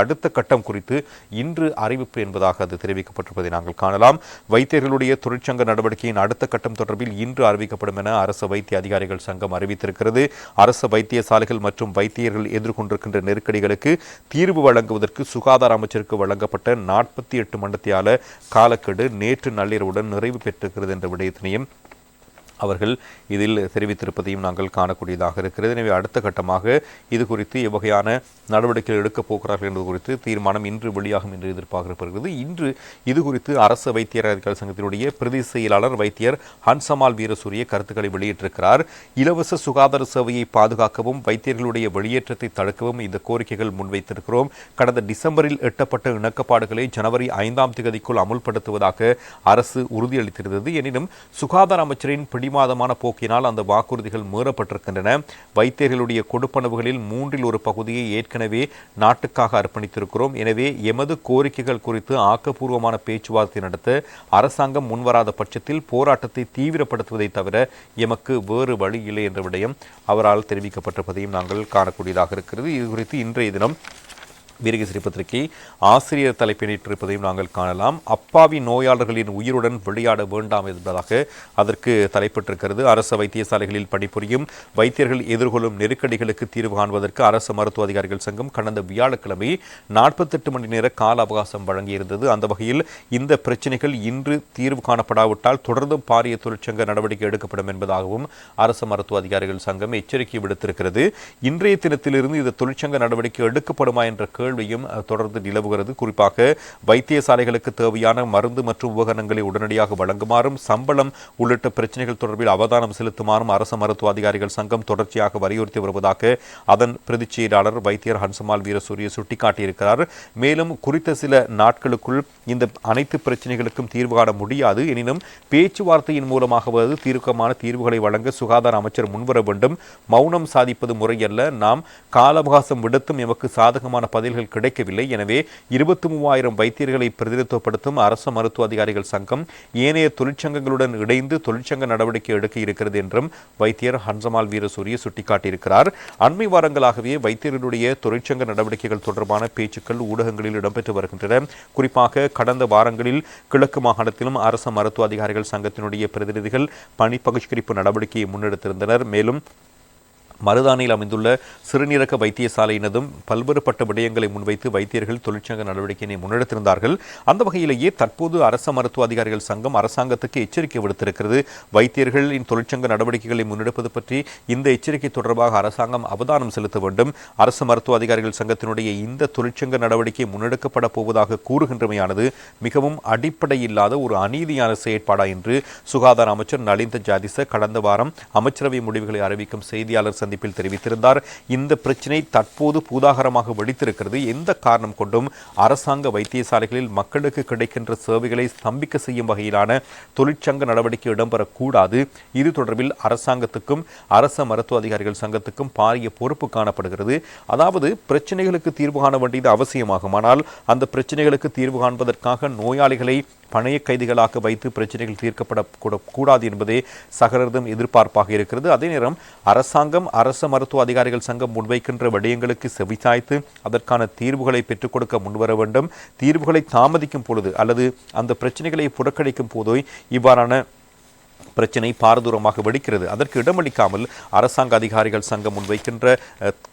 அடுத்த கட்டம் குறித்து இன்று அறிவிப்பு என்பதாக அது தெரிவிக்கப்பட்டிருப்பதை நாங்கள் காணலாம். வைத்தியர்களுடைய தொழிற்சங்க நடவடிக்கையின் அடுத்த கட்டம் தொடர்பில் இன்று அறிவிக்கப்படும் என அரசு வைத்திய அதிகாரிகள் சங்கம் அறிவித்திருக்கிறது. அரசு வைத்தியசாலைகள் மற்றும் வைத்தியர்கள் எதிர்கொண்டிருக்கின்ற நெருக்கடிகளுக்கு தீர்வு வழங்குவதற்கு சுகாதார அமைச்சருக்கு வழங்கப்பட்ட நாற்பத்தி எட்டு மண்டத்தியால காலக்கெடு நேற்று நள்ளிரவுடன் நிறைவு பெற்றிருக்கிறது என்ற விடயத்தினையும் அவர்கள் இதில் தெரிவித்திருப்பதையும் நாங்கள் காணக்கூடியதாக இருக்கிறது. எனவே அடுத்த கட்டமாக இது குறித்து எவ்வகையான நடவடிக்கைகள் எடுக்கப் போகிறார்கள் என்பது குறித்து தீர்மானம் இன்று வெளியாகும் என்று எதிர்பார்க்கப்படுகிறது. இன்று இது குறித்து அரசு வைத்தியர் அதிகாரி சங்கத்தினுடைய பிரதி செயலாளர் வைத்தியர் ஹன்சமால் வீரசூரிய கருத்துக்களை வெளியிட்டிருக்கிறார். இலவச சுகாதார சேவையை பாதுகாக்கவும் வைத்தியர்களுடைய வெளியேற்றத்தை தடுக்கவும் இந்த கோரிக்கைகள் முன்வைத்திருக்கிறோம். கடந்த டிசம்பரில் எட்டப்பட்ட இணக்கப்பாடுகளை ஜனவரி ஐந்தாம் தேதிக்குள் அமுல்படுத்துவதாக அரசு உறுதியளித்திருந்தது. எனினும் சுகாதார அமைச்சரின் பிடிவாதமான போக்கினால் அந்த வாக்குறுதிகள் மீறப்பட்டிருக்கின்றன. வைத்தியர்களுடைய கொடுப்பனவுகளில் மூன்றில் ஒரு பகுதியை ஏற்கனவே நாட்டுக்காக அர்ப்பணித்திருக்கிறோம். எனவே எமது கோரிக்கைகள் குறித்து ஆக்கப்பூர்வமான பேச்சுவார்த்தை நடத்த அரசாங்கம் முன்வராத பட்சத்தில் போராட்டத்தை தீவிரப்படுத்துவதை தவிர எமக்கு வேறு வழி இல்லை என்ற விடயம் அவரால் தெரிவிக்கப்பட்டிருப்பதையும் நாங்கள் காணக்கூடியதாக இருக்கிறது. இது குறித்து இன்றைய தினம் வீரகேசரி பத்திரிகை ஆசிரியர் தலைப்பினிட்டிருப்பதையும் நாங்கள் காணலாம். அப்பாவி நோயாளர்களின் உயிருடன் விளையாட வேண்டாம் என்பதாக அதற்கு தலைப்பட்டிருக்கிறது. அரசு வைத்தியசாலைகளில் பணிபுரியும் வைத்தியர்கள் எதிர்கொள்ளும் நெருக்கடிகளுக்கு தீர்வு காண்பதற்கு அரசு மருத்துவ அதிகாரிகள் சங்கம் கடந்த வியாழக்கிழமை நாற்பத்தெட்டு மணி நேர கால அவகாசம் வழங்கியிருந்தது. அந்த வகையில் இந்த பிரச்சினைகள் இன்று தீர்வு காணப்படாவிட்டால் தொடர்ந்தும் பாரிய தொழிற்சங்க நடவடிக்கை எடுக்கப்படும் என்பதாகவும் அரசு மருத்துவ அதிகாரிகள் சங்கம் எச்சரிக்கை விடுத்திருக்கிறது. இன்றைய தினத்திலிருந்து இந்த தொழிற்சங்க நடவடிக்கை எடுக்கப்படுமா என்ற கேள்வியும் தொடர்ந்து நிலவுகிறது. குறிப்பாக வைத்தியசாலைகளுக்கு தேவையான மருந்து மற்றும் உபகரணங்களை உடனடியாக வழங்குமாறும் சம்பளம் உள்ளிட்ட பிரச்சனைகள் தொடர்பில் அவதானம் செலுத்துமாறும் அரசு மருத்துவ அதிகாரிகள் சங்கம் தொடர்ச்சியாக வலியுறுத்தி வருவதாக அதன் பிரதிச் செயலாளர் வைத்தியர் ஹன்சமால் வீரசூரிய சுட்டிக்காட்டியிருக்கிறார். மேலும் குறித்த சில நாட்களுக்குள் இந்த அனைத்து பிரச்சனைகளுக்கும் தீர்வு காண முடியாது. எனினும் பேச்சுவார்த்தையின் மூலமாகவது தீர்க்கமான தீர்வுகளை வழங்க சுகாதார அமைச்சர் முன்வர வேண்டும். மௌனம் சாதிப்பது முறையல்ல. நாம் கால அவகாசம் விடுத்தும் எமக்கு சாதகமான பதில் வைத்தியர்கள் கிடைக்கவில்லை. எனவே இருபத்தி மூவாயிரம் வைத்தியர்களை பிரதிநிதித்துவப்படுத்தும் அரசு மருத்துவ அதிகாரிகள் சங்கம் ஏனைய தொழிற்சங்கங்களுடன் இணைந்து தொழிற்சங்க நடவடிக்கை எடுக்க இருக்கிறது என்றும் வைத்தியர் ஹன்சமால் வீரசூரிய சுட்டிக்காட்டியிருக்கிறார். அண்மை வாரங்களாகவே வைத்தியர்களுடைய தொழிற்சங்க நடவடிக்கைகள் தொடர்பான பேச்சுக்கள் ஊடகங்களில் இடம்பெற்று வருகின்றன. குறிப்பாக கடந்த வாரங்களில் கிழக்கு மாகாணத்திலும் அரசு மருத்துவ அதிகாரிகள் சங்கத்தினுடைய பிரதிநிதிகள் பணி பகிஷ்கரிப்பு நடவடிக்கையை முன்னெடுத்திருந்தனர். மேலும் மருதானையில் அமைந்துள்ள சிறுநீரக வைத்தியசாலையினதும் பல்வேறுபட்ட விடயங்களை முன்வைத்து வைத்தியர்கள் தொழிற்சங்க நடவடிக்கையினை முன்னெடுத்திருந்தார்கள். அந்த வகையிலேயே தற்போது அரச மருத்துவ அதிகாரிகள் சங்கம் அரசாங்கத்துக்கு எச்சரிக்கை விடுத்திருக்கிறது. வைத்தியர்களின் தொழிற்சங்க நடவடிக்கைகளை முன்னெடுப்பது பற்றி இந்த எச்சரிக்கை தொடர்பாக அரசாங்கம் அவதானம் செலுத்த வேண்டும். அரசு மருத்துவ அதிகாரிகள் சங்கத்தினுடைய இந்த தொழிற்சங்க நடவடிக்கை முன்னெடுக்கப்பட போவதாக கூறுகின்றமையானது மிகவும் அடிப்படை இல்லாத ஒரு அநீதியான செயற்பாடா என்று சுகாதார அமைச்சர் நலிந்த ஜாதிச கடந்த வாரம் அமைச்சரவை முடிவுகளை அறிவிக்கும் செய்தியாளர் சந்திப்பில் தெரிவித்திருந்தார். இந்த பிரச்சினை தற்போது பூதாகரமாக வெடித்திருக்கிறது. எந்த காரணம் கொண்டும் அரசாங்க வைத்தியசாலைகளில் மக்களுக்கு கிடைக்கின்ற சேவைகளை ஸ்தம்பிக்க செய்யும் வகையிலான தொழிற்சங்க நடவடிக்கை இடம்பெறக்கூடாது. இது தொடர்பில் அரசாங்கத்துக்கும் அரச மருத்துவ அதிகாரிகள் சங்கத்துக்கும் பாரிய பொறுப்பு காணப்படுகிறது. அதாவது பிரச்சனைகளுக்கு தீர்வு காண வேண்டியது அவசியமாகும் ஆனால் அந்த பிரச்சனைகளுக்கு தீர்வு காண்பதற்காக நோயாளிகளை பணைய கைதிகளாக வைத்து பிரச்சனைகள் தீர்க்கப்பட கூடாது என்பதே சகலரதும் எதிர்பார்ப்பாக இருக்கிறது. அதே நேரம் அரசாங்கம் அரச மருத்துவ அதிகாரிகள் சங்கம் முன்வைக்கின்ற விடயங்களுக்கு செவிசாய்த்து அதற்கான தீர்வுகளை பெற்றுக் கொடுக்க முன்வர வேண்டும். தீர்வுகளை தாமதிக்கும் பொழுது அல்லது அந்த பிரச்சனைகளை புறக்கணிக்கும் போதோ இவ்வாறான பிரச்சினை பாரதூரமாக வெடிக்கிறது. அதற்கு இடமளிக்காமல் அரசாங்க அதிகாரிகள் சங்கம் முன்வைக்கின்ற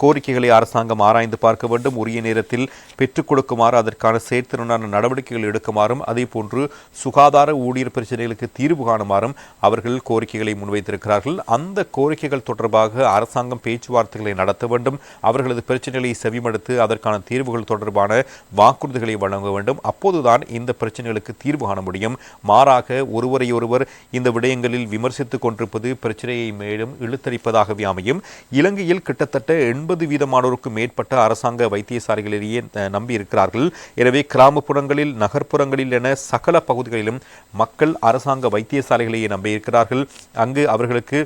கோரிக்கைகளை அரசாங்கம் ஆராய்ந்து பார்க்க வேண்டும். உரிய நேரத்தில் பெற்றுக் கொடுக்குமாறு அதற்கான செயற்திறனான நடவடிக்கைகள் எடுக்குமாறும் அதே போன்று சுகாதார ஊழியர் பிரச்சனைகளுக்கு தீர்வு காணுமாறும் அவர்கள் கோரிக்கைகளை முன்வைத்திருக்கிறார்கள். அந்த கோரிக்கைகள் தொடர்பாக அரசாங்கம் பேச்சுவார்த்தைகளை நடத்த வேண்டும். அவர்களது பிரச்சனைகளை செவிமடுத்து அதற்கான தீர்வுகள் தொடர்பான வாக்குறுதிகளை வழங்க வேண்டும். அப்போதுதான் இந்த பிரச்சனைகளுக்கு தீர்வு காண முடியும். மாறாக ஒருவரையொருவர் இந்த விடயங்கள் தேர்தலில் விமர்சித்துக் கொண்டிருப்பது பிரச்சனையை மேலும் இழுத்தரிப்பதாகவே அமையும் இலங்கையில் கிட்டத்தட்ட எண்பது வீதமானோருக்கு மேற்பட்ட அரசாங்க வைத்தியசாலைகளிலேயே நம்பி இருக்கிறார்கள் எனவே கிராமப்புறங்களில் நகர்ப்புறங்களில் என சகல பகுதிகளிலும் மக்கள் அரசாங்க வைத்தியசாலைகளையே நம்பியிருக்கிறார்கள். அங்கு அவர்களுக்கு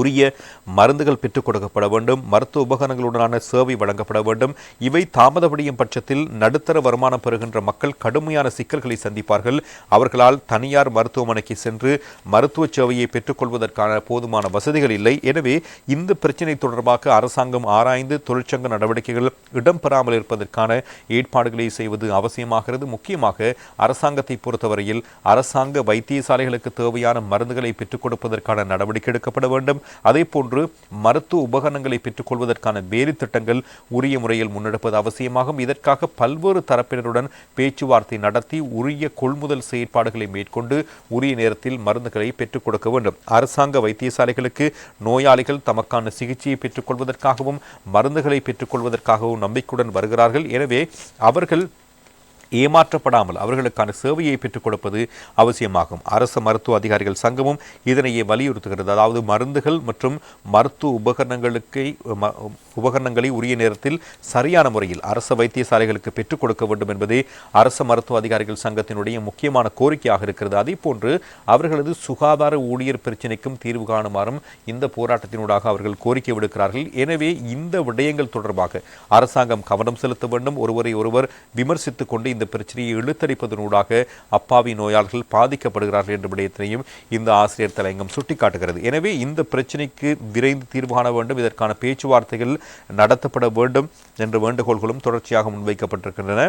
உரிய மருந்துகள் பெற்றுக் கொடுக்கப்பட வேண்டும் மருத்துவ உபகரணங்களுடனான சேவை வழங்கப்பட வேண்டும். இவை தாமதப்படியும் பட்சத்தில் நடுத்தர வருமானம் பெறுகின்ற மக்கள் கடுமையான சிக்கல்களை சந்திப்பார்கள். அவர்களால் தனியார் மருத்துவமனைக்கு சென்று மருத்துவ சேவையை பெற்றுக்கொள்வதற்கான போதுமான வசதிகள் இல்லை. எனவே இந்த பிரச்சினை தொடர்பாக அரசாங்கம் ஆராய்ந்து தொழிற்சங்க நடவடிக்கைகள் இடம்பெறாமல் இருப்பதற்கான ஏற்பாடுகளை செய்வது அவசியமாகிறது. முக்கியமாக அரசாங்கத்தை பொறுத்தவரையில் அரசாங்க வைத்தியசாலைகளுக்கு தேவையான மருந்துகளை பெற்றுக் கொடுப்பதற்கான நடவடிக்கை எடுக்கப்பட வேண்டும். அதே போன்று மருத்துவ உபகரணங்களை பெற்றுக்கொள்வதற்கான வேறு திட்டங்கள் உரிய முறையில் முன்னெடுப்பது அவசியமாகும். இதற்காக பல்வேறு தரப்பினருடன் பேச்சுவார்த்தை நடத்தி உரிய கொள்முதல் செயற்பாடுகளை மேற்கொண்டு உரிய நேரத்தில் மருந்துகளை பெற்றுக் கொடுக்க வேண்டும். அரசாங்க வைத்தியசாலைகளுக்கு நோயாளிகள் தமக்கான சிகிச்சையை பெற்றுக்கொள்வதற்காகவும் மருந்துகளை பெற்றுக்கொள்வதற்காகவும் நம்பிக்கையுடன் வருகிறார்கள். எனவே அவர்கள் ஏமாற்றப்படாமல் அவர்களுக்கான சேவையை பெற்றுக் கொடுப்பது அவசியமாகும். அரசு மருத்துவ அதிகாரிகள் சங்கமும் இதனையே வலியுறுத்துகிறது. அதாவது மருந்துகள் மற்றும் மருத்துவ உபகரணங்களுக்கு உபகரணங்களை உரிய நேரத்தில் சரியான முறையில் அரசு வைத்தியசாலைகளுக்கு பெற்றுக் கொடுக்க வேண்டும் என்பதே அரசு மருத்துவ அதிகாரிகள் சங்கத்தினுடைய முக்கியமான கோரிக்கையாக இருக்கிறது. அதே போன்று அவர்களது சுகாதார ஊழியர் பிரச்சினைக்கும் தீர்வு காணுமாறும் இந்த போராட்டத்தினூடாக அவர்கள் கோரிக்கை விடுக்கிறார்கள். எனவே இந்த விடயங்கள் தொடர்பாக அரசாங்கம் கவனம் செலுத்த வேண்டும். ஒருவரை ஒருவர் விமர்சித்துக் கொண்டு இந்த பிரச்சனையை இழுத்தடிப்பதனூடாக அப்பாவி நோயாளர்கள் பாதிக்கப்படுகிறார்கள் என்ற விடயத்தினையும் இந்த ஆசிரியர் தலையங்கம் சுட்டிக்காட்டுகிறது. எனவே இந்த பிரச்சனைக்கு விரைந்து தீர்வு காண வேண்டும். இதற்கான பேச்சுவார்த்தைகள் நடத்தப்பட வேண்டும் என்ற வேண்டுகோள்களும் தொடர்ச்சியாக முன்வைக்கப்பட்டிருக்கின்றன.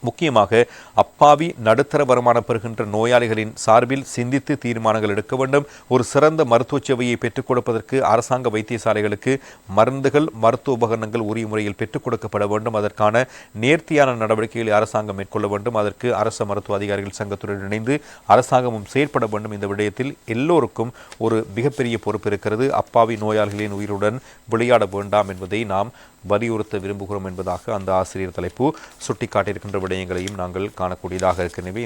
முக்கியமாக அப்பாவி நடுத்தர வருமானம் பெறுகின்ற நோயாளிகளின் சார்பில் சிந்தித்து தீர்மானங்கள் எடுக்க வேண்டும். ஒரு சிறந்த மருத்துவ சேவையை பெற்றுக் கொடுப்பதற்கு அரசாங்க வைத்தியசாலைகளுக்கு மருந்துகள் மருத்துவ உபகரணங்கள் உரிய முறையில் பெற்றுக் கொடுக்கப்பட வேண்டும். அதற்கான நேர்த்தியான நடவடிக்கைகளை அரசாங்கம் மேற்கொள்ள வேண்டும். அதற்கு அரசு மருத்துவ அதிகாரிகள் சங்கத்துடன் இணைந்து அரசாங்கமும் செயற்பட வேண்டும். இந்த விடயத்தில் எல்லோருக்கும் ஒரு மிகப்பெரிய பொறுப்பு இருக்கிறது. அப்பாவி நோயாளிகளின் உயிருடன் விளையாட வேண்டாம் என்பதை நாம் வலியுறுத்த விரும்புகிறோம் என்பதாக அந்த ஆசிரியர் தலைப்பு சுட்டிக்காட்டியிருக்கின்ற விடயங்களையும் நாங்கள் காணக்கூடியதாக இருக்கின்றன